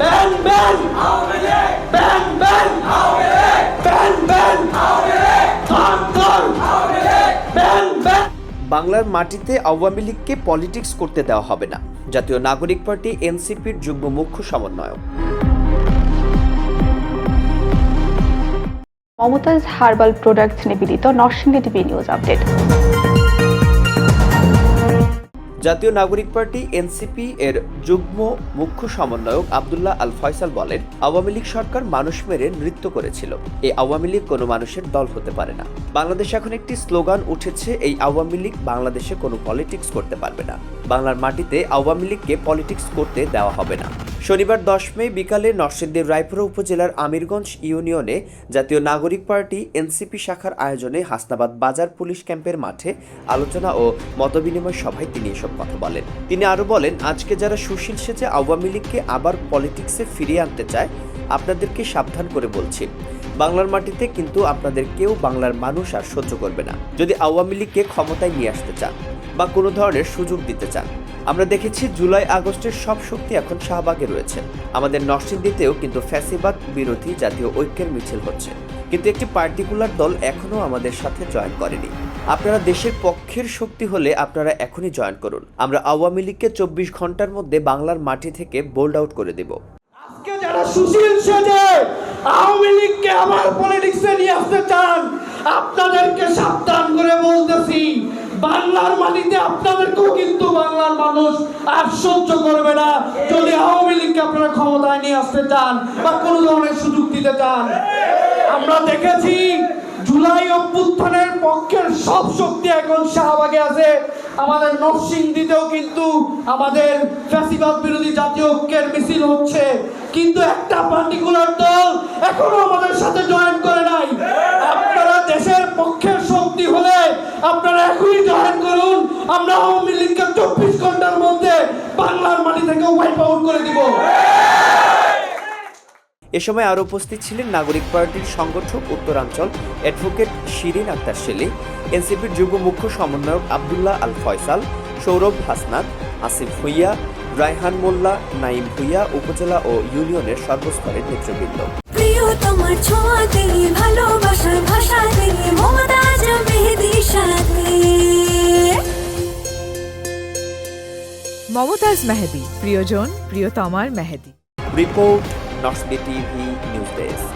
Ban ban ban ban ban ban থাম থাম ban ban বাংলার মাটিতে আওয়ামী লীগকে পলিটিক্স করতে দেওয়া হবে না। জাতীয় নাগরিক পার্টি এনসিপির যুগ্ম মুখ্য সমন্বয়ক। মমতাজ হার্বাল প্রোডাক্টস নিবেদিত নরসিংদী টিভি নিউজ আপডেট। জাতীয় নাগরিক পার্টি, এনসিপি এর যুগ্ম মুখ্য সমন্বয়ক আবদুল্লাহ আল ফয়সাল বলেন, আওয়ামী লীগ সরকার মানুষ মেরে নৃত্য করেছিল। এই আওয়ামী লীগ কোনো মানুষের দল হতে পারে না। বাংলাদেশ এখন একটি স্লোগান উঠেছে, এই আওয়ামী লীগ বাংলাদেশে কোনো পলিটিক্স করতে পারবে না। বাংলার মাটিতে আওয়ামী লীগকে পলিটিক্স করতে দেওয়া হবে না। শনিবার দশ মে বিকালে নরসিংদীর রায়পুরা উপজেলার আমিরগঞ্জ ইউনিয়নে জাতীয় নাগরিক পার্টি এনসিপি শাখার আয়োজনে হাসনাবাদ বাজার পুলিশ ক্যাম্পের মাঠে আলোচনা ও মতবিনিময় সভায় তিনি এসব কথা বলেন। তিনি আরও বলেন, আজকে যারা সুশীল সেজে আওয়ামী লীগকে আবার পলিটিক্সে ফিরিয়ে আনতে চায়, আপনাদেরকে সাবধান করে বলছি। বাংলার মাটিতে কিন্তু আপনাদের কেউ বাংলার মানুষ আর সহ্য করবে না। যদি আওয়ামী লীগকে ক্ষমতায় নিয়ে আসতে চান বা কোনো ধরনের সুযোগ দিতে চান। আমরা দেখেছি জুলাই আগস্টের সব শক্তি এখন শাহবাগে রয়েছে। আমাদের নরসিংদীতেও কিন্তু ফ্যাসিবাদ বিরোধী জাতীয় ঐক্যের মিছিল হচ্ছে। কিন্তু একটি পার্টিকুলার দল এখনও আমাদের সাথে জয়েন করেনি। আপনারা দেশের পক্ষের শক্তি হলে আপনারা এখনই জয়েন করুন। আমরা আওয়ামী লীগকে চব্বিশ ঘণ্টার মধ্যে বাংলার মাটি থেকে বোল্ড আউট করে দেব। আজকে যারা সুশীল সেজে আওয়ামী লীগকে আমার পলিটিক্সে নিয়ে আসতে চান, আপনাদেরকে সাবধান করে বাংলার মাটিতে আপনাদেরকেও কিন্তু বাংলার মানুষ আর সহ্য করবে না। যদি আওয়ামী লীগকে আপনারা ক্ষমতায় নিয়ে আসতে চান বা কোনো ধরনের সুযোগ দিতে চান, আমরা দেখেছি জুলাই অভ্যুত্থানের পক্ষের সব শক্তি এখন শাহবাগে আছে। আমাদের নরসিংদীতেও কিন্তু আমাদের ফ্যাসিবাদ বিরোধী জাতীয় ঐক্যের মিছিল হচ্ছে। কিন্তু একটা পার্টিকুলার দল এখনও আমাদের সাথে আওয়ামী লীগকে চব্বিশ ঘণ্টার মধ্যে বাংলার মাটি থেকে ওয়াইপ আউট করে দিব। এ সময় আরও উপস্থিত ছিলেন নাগরিক পার্টির সংগঠক উত্তরাঞ্চল অ্যাডভোকেট শিরিন আক্তার শেলি এনসিপির যুব মুখ্য সমন্বয়ক আবদুল্লাহ আল ফয়সাল সৌরভ হাসনাত আসিফ ভুইয়া রায়হান মোল্লা নাইম ভুইয়া উপজেলা ও ইউনিয়নের সর্বস্তরের নেতৃবৃন্দ। প্রিয় তোমার ছোঁয়াতে ভালোবাসার ভাষাতে মমতাজ মমতাজ মেহেদি প্রিয়জন প্রিয়তমার মেহেদি রিপোর্ট নর্সডে টিভি নিউজ ডেস্ক